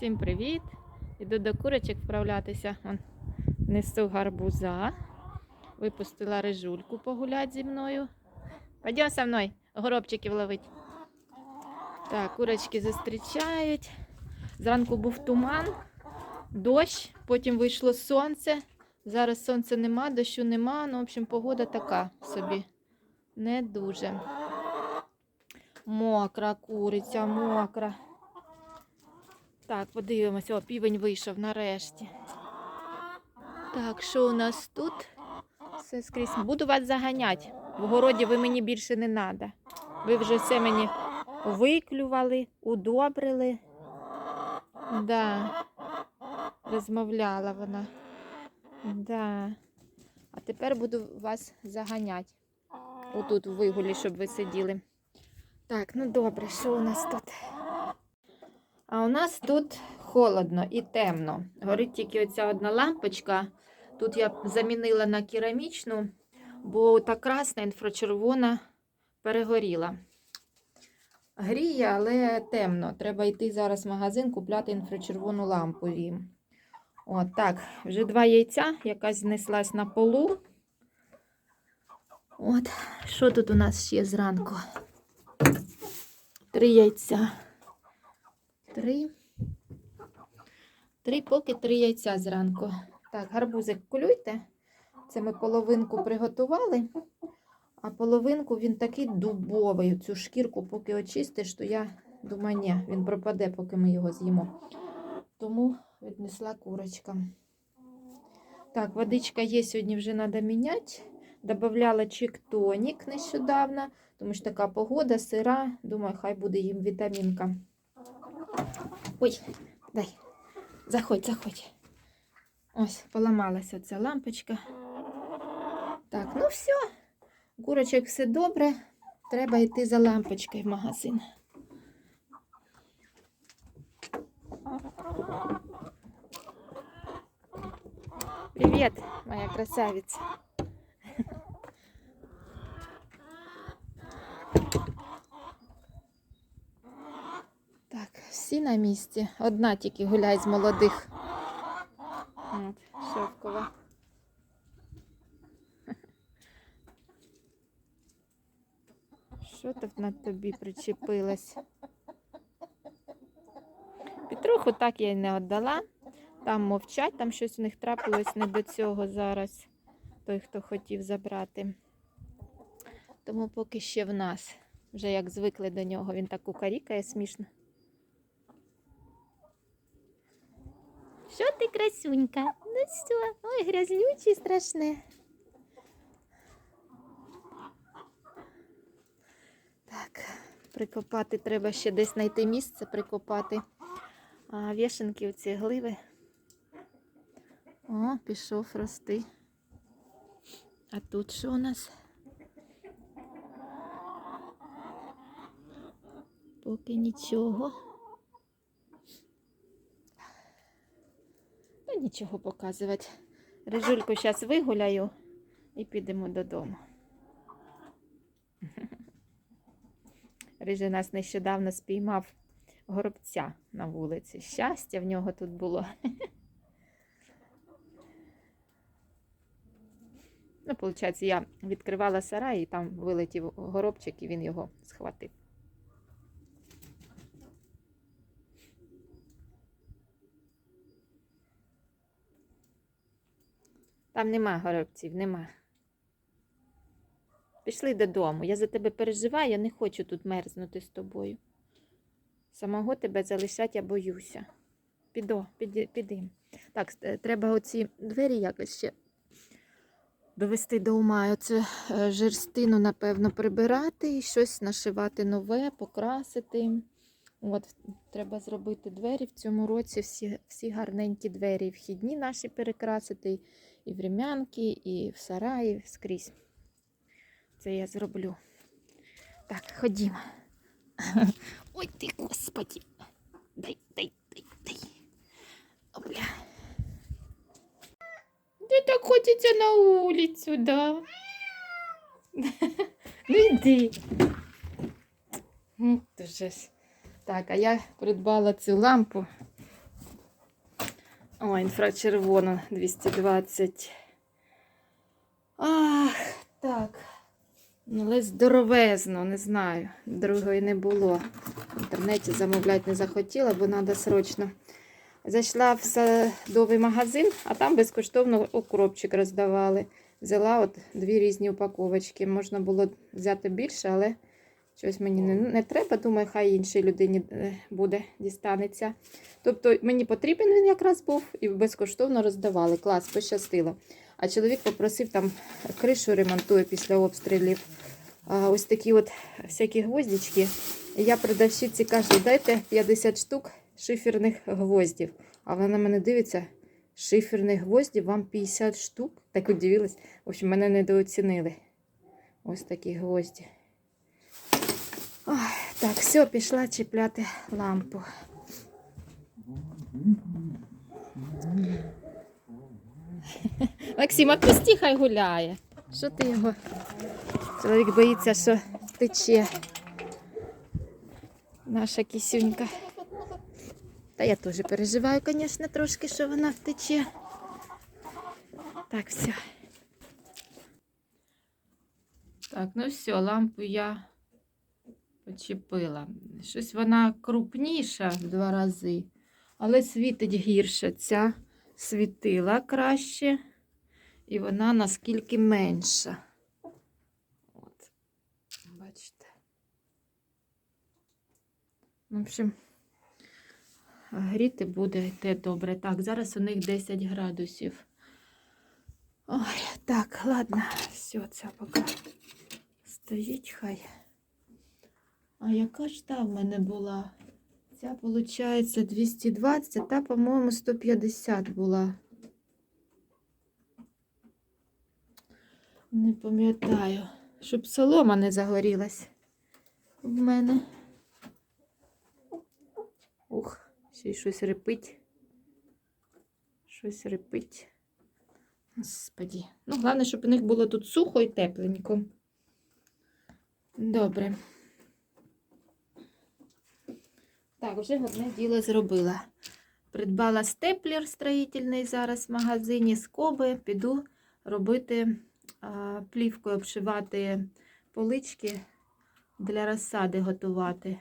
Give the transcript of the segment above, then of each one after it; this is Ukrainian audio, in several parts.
Всім привіт! Іду до курочок вправлятися. Вон, несу гарбуза. Випустила рижульку погулять зі мною. Пойдем со мною, горобчиків ловить. Так, курочки зустрічають. Зранку був туман, дощ, потім вийшло сонце. Зараз сонця нема, дощу нема. Ну, в общем, погода така собі. Не дуже. Мокра куриця, мокра. Так, подивимося, о, півень вийшов нарешті. Так, що у нас тут? Все скрізь. Буду вас заганяти. В городі ви мені більше не треба. Ви вже все мені виклювали, удобрили. Да. Розмовляла вона. Да. А тепер буду вас заганяти. Отут в вигулі, щоб ви сиділи. Так, ну добре, що у нас тут? А у нас тут холодно і темно. Горить тільки оця одна лампочка. Тут я замінила на керамічну, бо та красна інфрачервона перегоріла. Гріє, але темно. Треба йти зараз в магазин, купляти інфрачервону лампу. От так, вже два яйця, якась знеслась на полу. От, що тут у нас ще зранку? Три яйця. Три. Три поки три яйця зранку. Так, гарбузик кулюйте. Це ми половинку приготували, а половинку він такий дубовий. Цю шкірку, поки очистиш, то я думаю, ні, він пропаде, поки ми його з'їмо. Тому віднесла курочка. Так, водичка є, сьогодні вже треба міняти. Добавляла чек-тонік нещодавно, тому що така погода, сира. Думаю, хай буде їм вітамінка. Ой, дай. Заходь, заходь. Ось, поламалася ця лампочка. Так, ну все. Курочок все добре. Треба йти за лампочкою в магазин. Привіт, моя красавиця. Так, всі на місці. Одна тільки гуляй з молодих. Шовкова. Що тут на тобі причепилось? Петруху так я й не віддала. Там мовчать, там щось у них трапилось не до цього зараз. Той, хто хотів забрати. Тому поки ще в нас. Вже як звикли до нього, він так кукарікає смішно. Що ти красунька? Ну все, ой, грязнючий страшне. Так, прикопати треба ще десь знайти місце, прикопати. А вішенки оці гливи. О, пішов рости. А тут що у нас? Поки нічого. Нічого показувати. Рижульку зараз вигуляю і підемо додому. Рижий нас нещодавно спіймав горобця на вулиці. Щастя в нього тут було. Ну, виходить, я відкривала сарай і там вилетів горобчик, і він його схватив. Там нема горобців, нема. Пішли додому. Я за тебе переживаю, я не хочу тут мерзнути з тобою. Самого тебе залишати я боюся. Підо, піди, піди. Так, е, треба оці двері якось ще довести до ума. Оце е, жерстину, напевно, прибирати і щось нашивати нове, покрасити. От, треба зробити двері в цьому році, всі, всі гарненькі двері, вхідні наші перекрасити, і в рем'янки, і в сараї, скрізь. Це я зроблю. Так, ходімо. Ой ти, господі. Дай, дай, дай, дай. Опля. Ти так хочеться на вулицю, да? Ну йди. Так, а я придбала цю лампу. О, інфрачервоно 220. Ах, так. Ну, але здоровезно, не знаю. Другої не було. В інтернеті замовляти не захотіла, бо треба срочно. Зайшла в садовий магазин, а там безкоштовно укропчик роздавали. Взяла от дві різні упаковочки. Можна було взяти більше, але щось мені не, не треба. Думаю, хай іншій людині е, буде дістанеться. Тобто мені потрібен він якраз був і безкоштовно роздавали. Клас, пощастило. А чоловік попросив там кришу ремонтує після обстрілів. А, ось такі от всякі гвоздички. Я продавщиці кажу, дайте 50 штук шиферних гвоздів. А вона на мене дивиться, шиферних гвоздів вам 50 штук. Так удивилась. В общем, мене недооцінили. Ось такі гвозді. Ой, так, все, пішла чіпляти лампу. Максима, пусти, хай гуляє. Що ти його? Чоловік боїться, що тече. Наша кисюнька. Та я теж переживаю, звісно, трошки, що вона втече. Так, все. Так, ну все, лампу я почепила. Щось вона крупніша в два рази, але світить гірше. Ця світила краще, і вона наскільки менша. От, бачите. В общем, гріти буде йти добре. Так, зараз у них 10 градусів. Ой, так, ладно, все, це поки стоїть хай. А яка ж та в мене була? Ця, виходить, 220, та, по-моєму, 150 була. Не пам'ятаю, щоб солома не загорілась в мене. Ух, ще й щось репить. Щось репить. Господі. Ну, головне, щоб у них було тут сухо і тепленько. Добре. Так, вже одне діло зробила. Придбала степлер строїтельний зараз в магазині скоби. Піду робити а, плівкою, обшивати полички для розсади готувати.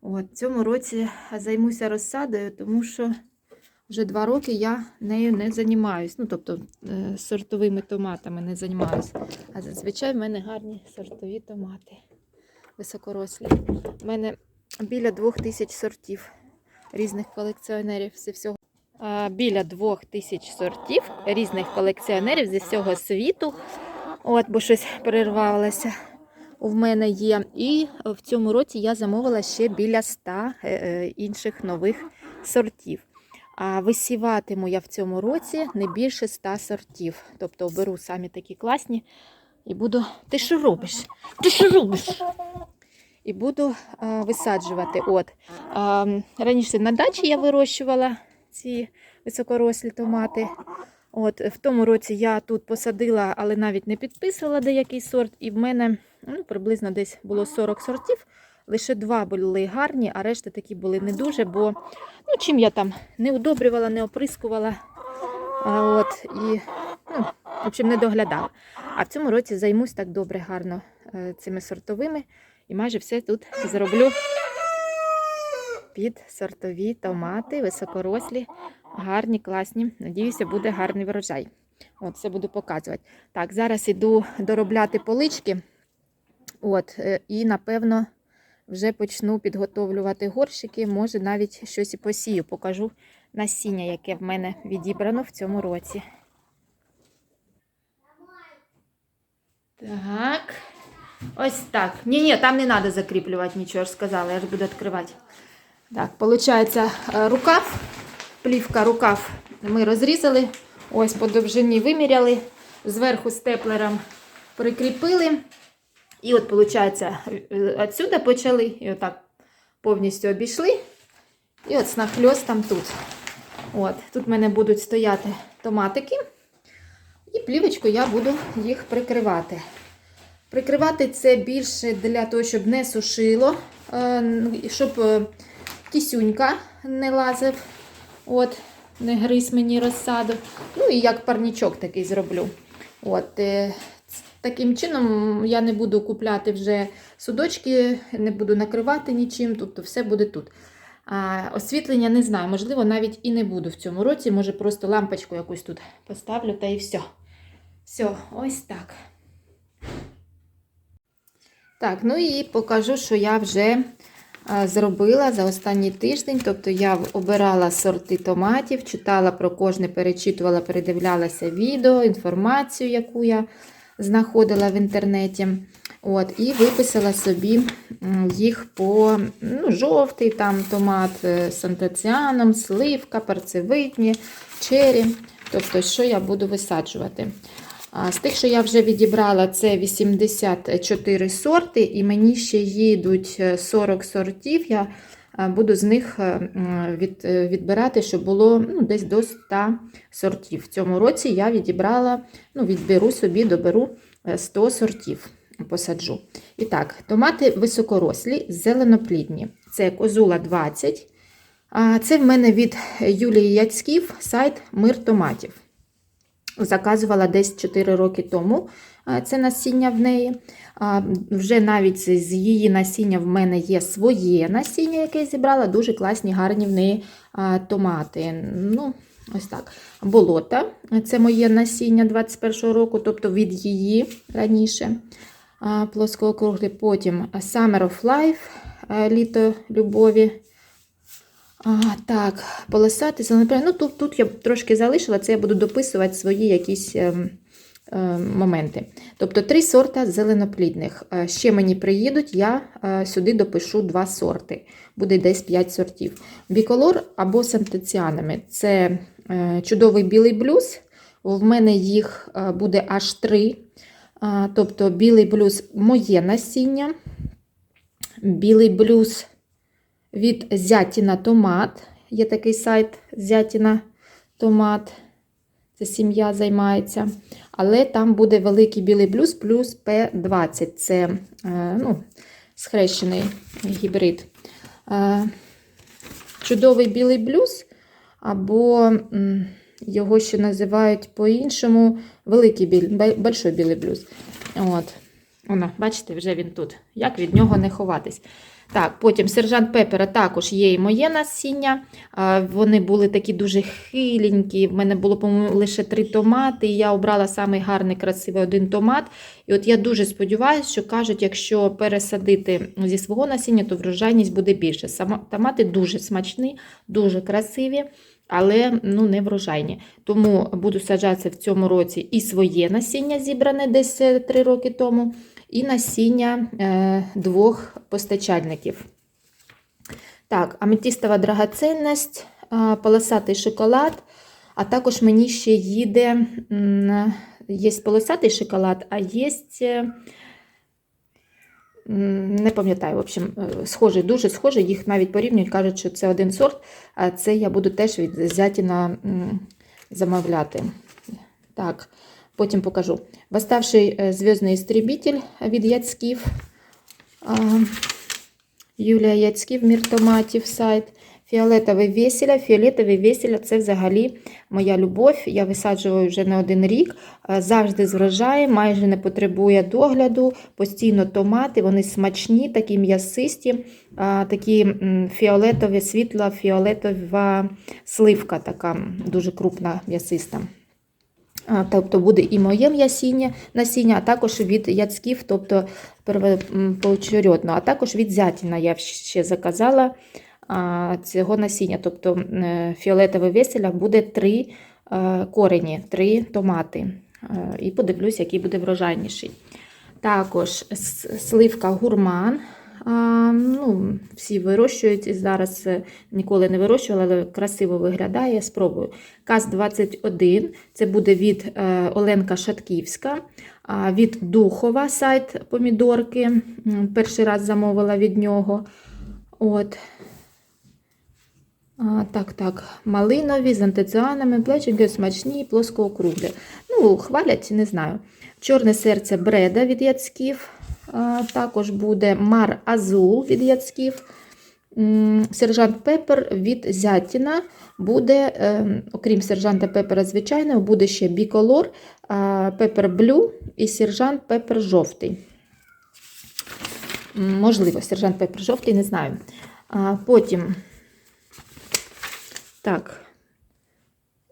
От, цьому році займуся розсадою, тому що вже два роки я нею не займаюсь. Ну, тобто е, сортовими томатами не займаюся. А зазвичай в мене гарні сортові томати. Високорослі. У мене біля двох тисяч сортів різних колекціонерів зі всього. Біля двох тисяч сортів різних колекціонерів зі всього світу. От, бо щось перервалося. В мене є. І в цьому році я замовила ще біля 100 е, е, інших нових сортів. А висіватиму я в цьому році не більше 100 сортів. Тобто оберу самі такі класні і буду. Ти що робиш? Ти що робиш? І буду а, висаджувати. От. А, раніше на дачі я вирощувала ці високорослі томати. От, в тому році я тут посадила, але навіть не підписувала деякий сорт. І в мене ну, приблизно десь було 40 сортів. Лише два були гарні, а решта такі були не дуже, бо ну, чим я там не удобрювала, не оприскувала. А, от, і, ну, в общем, не доглядала. А в цьому році займусь так добре, гарно е, цими сортовими. І майже все тут зроблю під сортові томати, високорослі, гарні, класні. Надіюся, буде гарний врожай. От, це буду показувати. Так, зараз іду доробляти полички. От, е, і, напевно, вже почну підготовлювати горщики. Може, навіть щось і посію. Покажу насіння, яке в мене відібрано в цьому році. Так. Ось так. Ні, ні, там не треба закріплювати нічого, я ж сказала, я ж буду відкривати. Так, виходить, рукав, плівка, рукав ми розрізали. Ось по довжині виміряли, зверху степлером прикріпили. І от, виходить, відсюди почали, і отак повністю обійшли. І от нахльостом тут. От, Тут в мене будуть стояти томатики. І плівочкою я буду їх прикривати. Прикривати це більше для того, щоб не сушило, е, щоб е, кисюнька не лазив. От, не гриз мені розсаду. Ну і як парнічок такий зроблю. От, е, таким чином я не буду купляти вже судочки, не буду накривати нічим, тобто все буде тут. А, освітлення не знаю, можливо, навіть і не буду в цьому році. Може, просто лампочку якусь тут поставлю та і все. Все, ось так. Так, ну і покажу, що я вже зробила за останній тиждень. Тобто я обирала сорти томатів, читала про кожне, перечитувала, передивлялася відео, інформацію, яку я знаходила в інтернеті. От, і виписала собі їх по ну, жовтий там томат е, з антоціаном, сливка, перцевидні, чері. Тобто, що я буду висаджувати. З тих, що я вже відібрала, це 84 сорти, і мені ще їдуть е, 40 сортів. Я е, буду з них е, від, е, відбирати, щоб було ну, десь до 100 сортів. В цьому році я відібрала, ну, відберу собі, доберу е, 100 сортів. Посаджу. І так, томати високорослі, зеленоплідні. Це козула 20. Це в мене від Юлії Яцьків сайт Мир томатів заказувала десь 4 роки тому це насіння в неї. Вже навіть з її насіння в мене є своє насіння, яке я зібрала. Дуже класні, гарні в неї томати. Ну, ось так. Болота це моє насіння 21-го року, тобто від її раніше плоскоокруглі. Потім Summer of Life, літо любові. А, так, полосати зеленопряні. Ну, тут, тут я трошки залишила, це я буду дописувати свої якісь ем, ем, моменти. Тобто три сорта зеленоплідних. Е, Ще мені приїдуть, я е, сюди допишу два сорти. Буде десь 5 сортів. Біколор або з антоціанами. Це е, чудовий білий блюз. В мене їх е, буде аж три. А, Тобто білий блюз моє насіння. Білий блюз від Зятіна Томат. Є такий сайт Зятіна Томат. Це сім'я займається. Але там буде великий білий блюз плюс П20. Це е, ну, схрещений гібрид. Е, чудовий білий блюз, або його ще називають по-іншому великий біль, большой білий блюз. От. Воно, бачите, вже він тут. Як від нього не ховатись? Так, потім сержант Пепера також є і моє насіння. Вони були такі дуже хиленькі. В мене було, по-моєму, лише три томати. І я обрала самий гарний, красивий один томат. І от я дуже сподіваюся, що кажуть, якщо пересадити зі свого насіння, то врожайність буде більше. Томати дуже смачні, дуже красиві. Але ну, не врожайні. Тому буду саджати в цьому році і своє насіння, зібране десь 3 роки тому, і насіння е, двох постачальників. Так, аметистова драгоценність, е, полосатий шоколад, а також мені ще їде, є полосатий шоколад, а є, е, не пам'ятаю, в общем, схожий, дуже схожий, їх навіть порівнюють, кажуть, що це один сорт, а це я буду теж від Зятіна замовляти. Так, потім покажу. Восставший е, зв'язний істребитель від Яцьків. Юлія Яцьків, Мір томатів, сайт. Фіолетове весіля. Фіолетове весіля це взагалі моя любов. Я висаджую вже не один рік. Е, Завжди з врожаєм, майже не потребує догляду. Постійно томати, вони смачні, такі м'ясисті, такі фіолетові, світла, фіолетова сливка, така дуже крупна м'ясиста. Тобто буде і моє м'ясіння насіння, а також від яцьків, тобто поочередно, а також від зятіна я ще заказала цього насіння. Тобто е, фіолетове веселя буде три е, корені, три томати. Е, І подивлюсь, який буде врожайніший. Також сливка гурман. Ну, всі вирощують і зараз е, ніколи не вирощувала, але красиво виглядає. Спробую. КАЗ-21 це буде від е, Оленка Шатківська, від Духова сайт помідорки. Перший раз замовила від нього. От. А, так, так, малинові з антиціанами, плечики смачні, плоскоокруглі. Ну, хвалять, не знаю. Чорне серце бреда від яцьків. Також буде Мар Азул від яцьків. сержант Пепер від Зятіна буде, е, окрім сержанта Пепера звичайного, буде ще біколор, Пепер Блю і сержант Пепер жовтий. Можливо, сержант Пепер жовтий, не знаю. Потім. Так.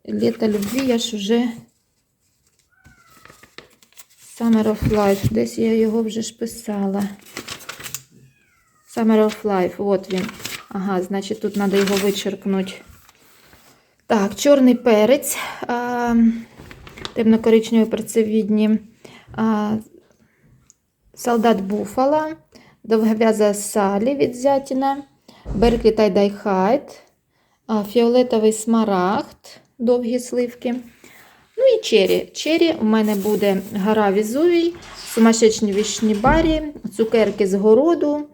Літо любві я ж вже. Summer of Life. Десь я його вже ж писала. Summer of Life. От він. Ага, значить, тут треба його вичеркнути. Так, чорний перець. Темно-коричневі перцевідні. Солдат Буфала. Довговяза Салі від Зятіна. Берклі Тайдай Хайт. А, Фіолетовий смарагд. Довгі сливки. Ну і чері. Чері у мене буде гора Візувій, сумасшедшні вішні барі, цукерки з городу,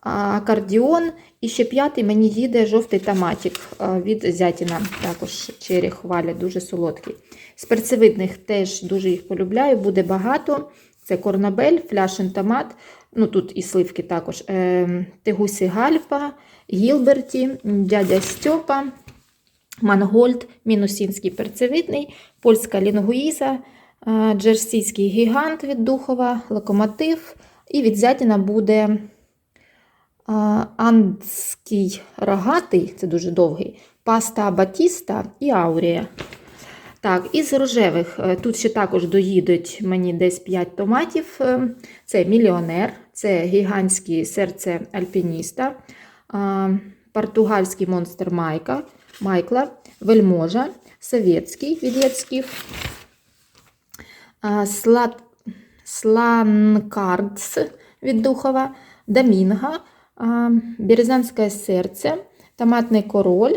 акордіон. І ще п'ятий мені їде жовтий томатик від Зятіна. Також чері хвалять, дуже солодкий. З перцевидних теж дуже їх полюбляю, буде багато. Це корнабель, фляшен томат. Ну тут і сливки також. Е, Тегусі Гальпа, Гілберті, дядя Стьопа. Мангольд, мінусінський перцевидний, польська лінгуїза, е, джерсійський гігант від Духова, локомотив. І від Зятіна буде е, андський рогатий, це дуже довгий, паста Батіста і Аурія. Так, із рожевих е, тут ще також доїдуть мені десь 5 томатів. Це мільйонер, це гігантське серце альпініста, португальський монстр Майка. Майкла, Вельможа, Советський від Яцьків, Сла... Сланкардс від Духова, Домінга, Березанське серце, Томатний король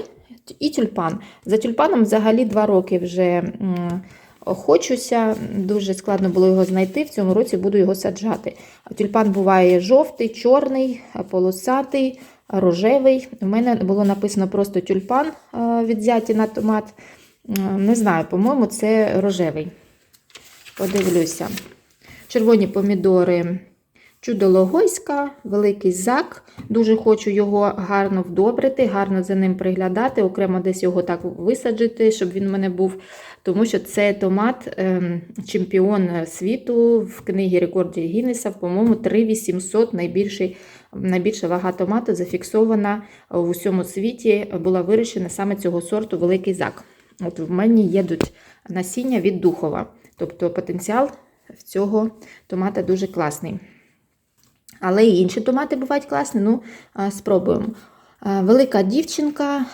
і тюльпан. За тюльпаном взагалі два роки вже хочуся. Дуже складно було його знайти. В цьому році буду його саджати. Тюльпан буває жовтий, чорний, полосатий рожевий. У мене було написано просто тюльпан відзяті на томат. Не знаю, по-моєму, це рожевий. Подивлюся. Червоні помідори чудо-логойська, великий зак. Дуже хочу його гарно вдобрити, гарно за ним приглядати, окремо десь його так висаджити, щоб він в мене був. Тому що це томат ем, чемпіон світу в книгі рекордів Гіннеса, по-моєму, 3800 найбільший найбільша вага томату зафіксована в усьому світі, була вирощена саме цього сорту великий зак. От в мене їдуть насіння від Духова. Тобто потенціал в цього томата дуже класний. Але і інші томати бувають класні, ну, спробуємо. Велика дівчинка,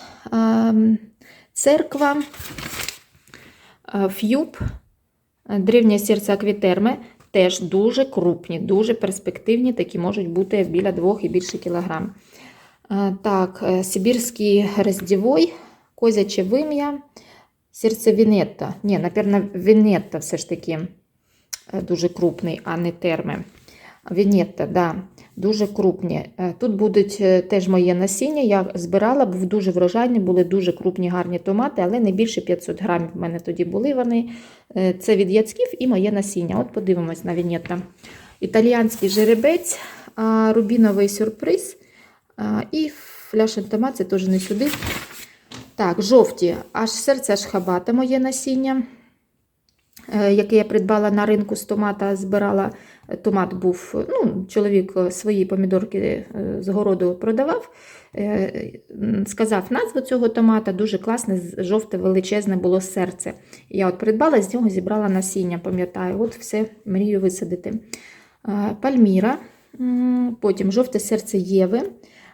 церква, ф'юб, древнє серце аквітерми. Теж дуже крупні, дуже перспективні, такі можуть бути біля 2 і більше кілограм. Так, Сибірський роздівой, козяче вим'я, серце Вінетта. Ні, напевно, Вінетта все ж таки дуже крупний, а не терми. Вінетта, да, дуже крупні. Тут будуть теж моє насіння. Я збирала, був дуже врожайні, були дуже крупні, гарні томати, але не більше 500 грамів в мене тоді були вони. Це від яцьків і моє насіння. От подивимось на Вінетта. Італіянський жеребець, рубіновий сюрприз і фляшен томат, це теж не сюди. Так, жовті, аж серце шхабата моє насіння, яке я придбала на ринку з томата, збирала. Томат був, ну, чоловік свої помідорки з городу продавав, сказав назву цього томата, дуже класне, жовте, величезне було серце. Я от придбала, з нього зібрала насіння, пам'ятаю, от все мрію висадити. Пальміра, потім жовте серце Єви,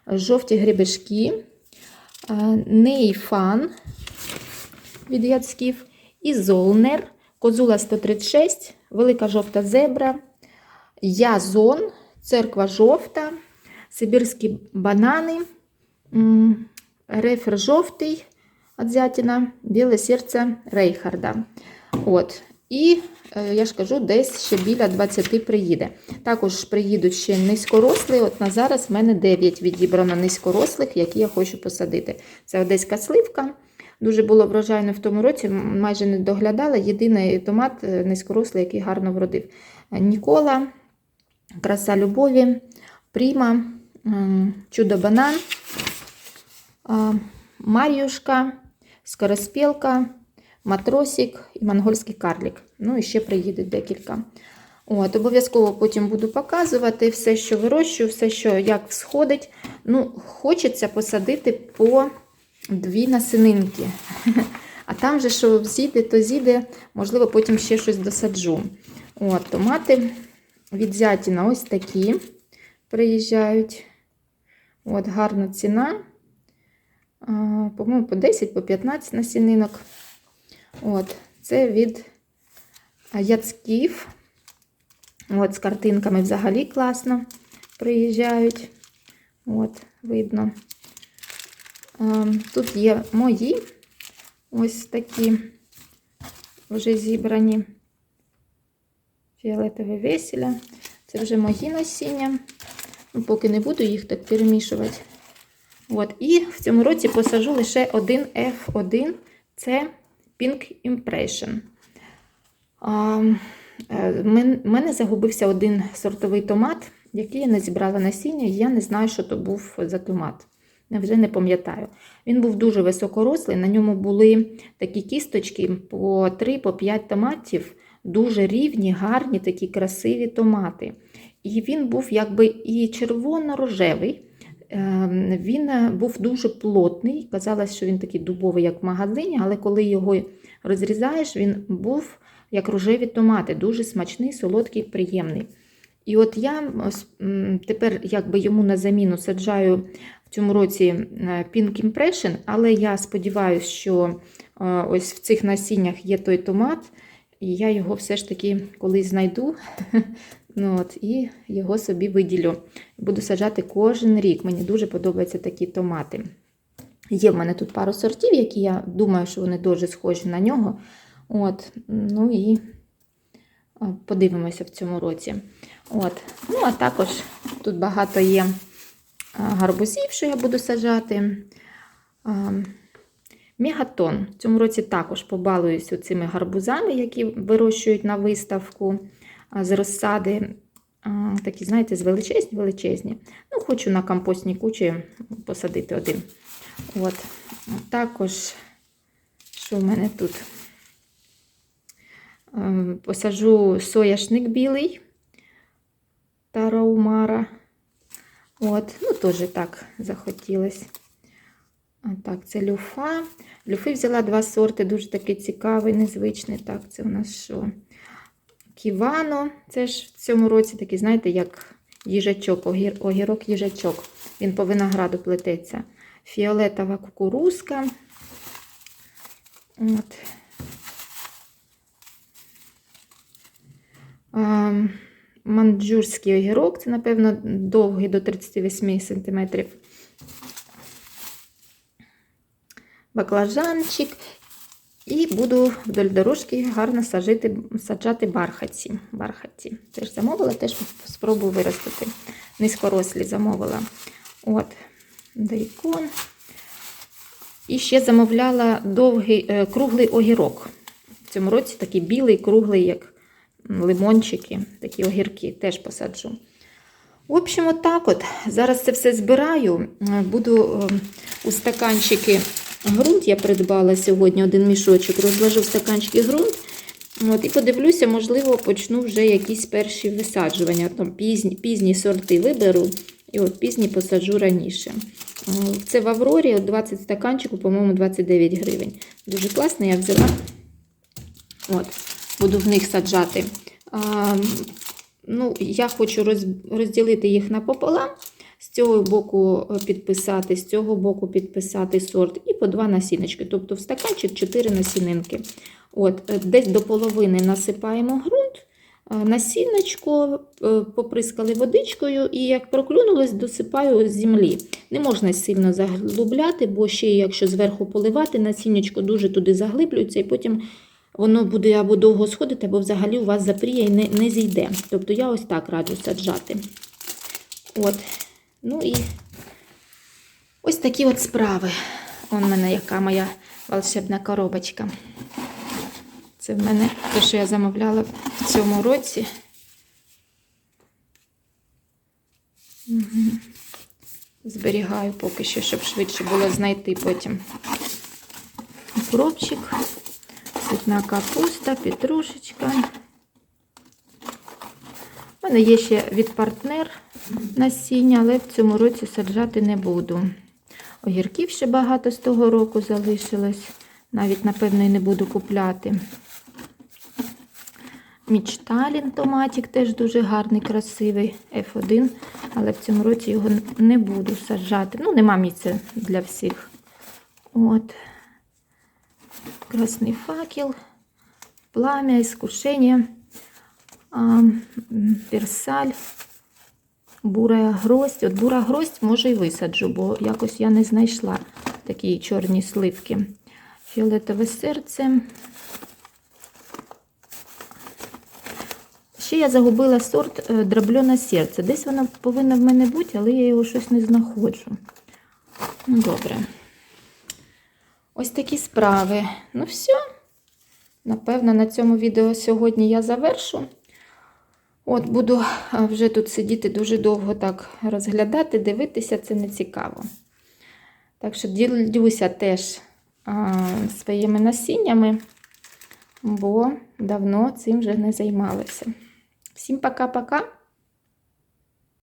жовті грибешки, нейфан від яцьків, і золнер, козула 136, велика жовта зебра. Язон, церква жовта, сибірські банани, рефер жовтий Адзятіна, біле серце Рейхарда. От. І, я ж кажу, десь ще біля 20 приїде. Також приїдуть ще низькорослі. От на зараз в мене 9 відібрано низькорослих, які я хочу посадити. Це одеська сливка. Дуже було врожайно в тому році, майже не доглядала. Єдиний томат низькорослий, який гарно вродив. Нікола. Краса любові, Пріма, чудо банан, Мар'юшка, Скороспілка, Матросик і монгольський карлік. Ну і ще приїде декілька. От, обов'язково потім буду показувати все, що вирощую, все, що як всходить. Ну, хочеться посадити по дві насининки. А там же, що зійде, то зійде, можливо, потім ще щось досаджу. От, томати відзяті на ось такі приїжджають. От, гарна ціна. По-моєму, по 10, по 15 насінинок. От, це від Яцьків. От, з картинками взагалі класно приїжджають. От, видно. А, Тут є мої ось такі вже зібрані фіолетове весіля. Це вже мої насіння. Ну, поки не буду їх так перемішувати. От. І в цьому році посажу лише один F1. Це Pink Impression. А, е, мен- в мене загубився один сортовий томат, який я не зібрала насіння, я не знаю, що то був за томат. Вже не пам'ятаю. Він був дуже високорослий, на ньому були такі кісточки по 3-5 томатів, дуже рівні, гарні, такі красиві томати. І він був якби і червоно-рожевий. Ем, Він був дуже плотний. Казалось, що він такий дубовий, як в магазині, але коли його розрізаєш, він був як рожеві томати, дуже смачний, солодкий, приємний. І от я тепер якби йому на заміну саджаю цьому році е, Pink Impression, але я сподіваюся, що е, ось в цих насіннях є той томат, і я його все ж таки колись знайду. Ну, от, і його собі виділю. Буду саджати кожен рік. Мені дуже подобаються такі томати. Є в мене тут пару сортів, які я думаю, що вони дуже схожі на нього. От, ну і подивимося в цьому році. От. Ну, а також тут багато є гарбузів, що я буду саджати. А, Мегатон. В цьому році також побалуюсь цими гарбузами, які вирощують на виставку з розсади. Такі, знаєте, з величезні, величезні. Ну, хочу на компостній кучі посадити один. От. Також, що в мене тут? Посаджу сояшник білий тараумара. От, ну, теж так захотілось. А так, це люфа. Люфи взяла два сорти, дуже такий цікавий, незвичний. Так, це у нас що? Ківано. Це ж в цьому році такий, знаєте, як їжачок, огір, огірок їжачок. Він по винограду плететься. Фіолетова кукурузка. От. Манджурський огірок, це, напевно, довгий до 38 см. Баклажанчик. І буду вдоль дорожки гарно сажити, саджати бархатці. бархатці. Теж замовила, теж спробую виростити. Низькорослі замовила. От, дайкон. І ще замовляла довгий, е, круглий огірок. В цьому році такий білий, круглий, як лимончики, такі огірки теж посаджу. В общем, от так от. Зараз це все збираю. Буду е, у стаканчики ґрунт я придбала сьогодні один мішочок, розложу в стаканчики ґрунт. От, і подивлюся, можливо, почну вже якісь перші висаджування. Там пізні, пізні сорти виберу і от пізні посаджу раніше. Е, Це в Аврорі от 20 стаканчиків, по-моєму, 29 гривень. Дуже класно, я взяла. От, буду в них саджати. Ну, я хочу роз, розділити їх напополам. З цього боку е, підписати, з цього боку підписати сорт і по два насіночки. Тобто в стаканчик 4 насінинки. От, е, десь до половини насипаємо ґрунт, е, насінночко е, поприскали водичкою і як проклюнулось, досипаю з землі. Не можна сильно заглубляти, бо ще якщо зверху поливати, насіннячко дуже туди заглиблюється і потім воно буде або довго сходити, або взагалі у вас запріє і не, не зійде. Тобто я ось так раджу саджати. От. Ну і ось такі от справи. Он в мене яка моя волшебна коробочка. Це в мене те, що я замовляла в цьому році. Угу. Зберігаю поки що, щоб швидше було знайти потім. Укропчик, цвітна капуста, петрушечка. У мене є ще від партнер насіння, але в цьому році саджати не буду. Огірків ще багато з того року залишилось. Навіть, напевно, і не буду купляти. Мічталін томатик теж дуже гарний, красивий F1, але в цьому році його не буду саджати. Ну, нема місця для всіх. От. Красний факел, пламя, м, персаль, бура гроздь. От бура гроздь може і висаджу, бо якось я не знайшла такі чорні сливки. Фіолетове серце. Ще я загубила сорт е, дробльоне серце. Десь воно повинно в мене бути, але я його щось не знаходжу. Ну, добре. Ось такі справи. Ну, все. Напевно, на цьому відео сьогодні я завершу. От, буду вже тут сидіти дуже довго так розглядати, дивитися, це не цікаво. Так що ділюся теж а, своїми насіннями, бо давно цим вже не займалася. Всім пока-пока.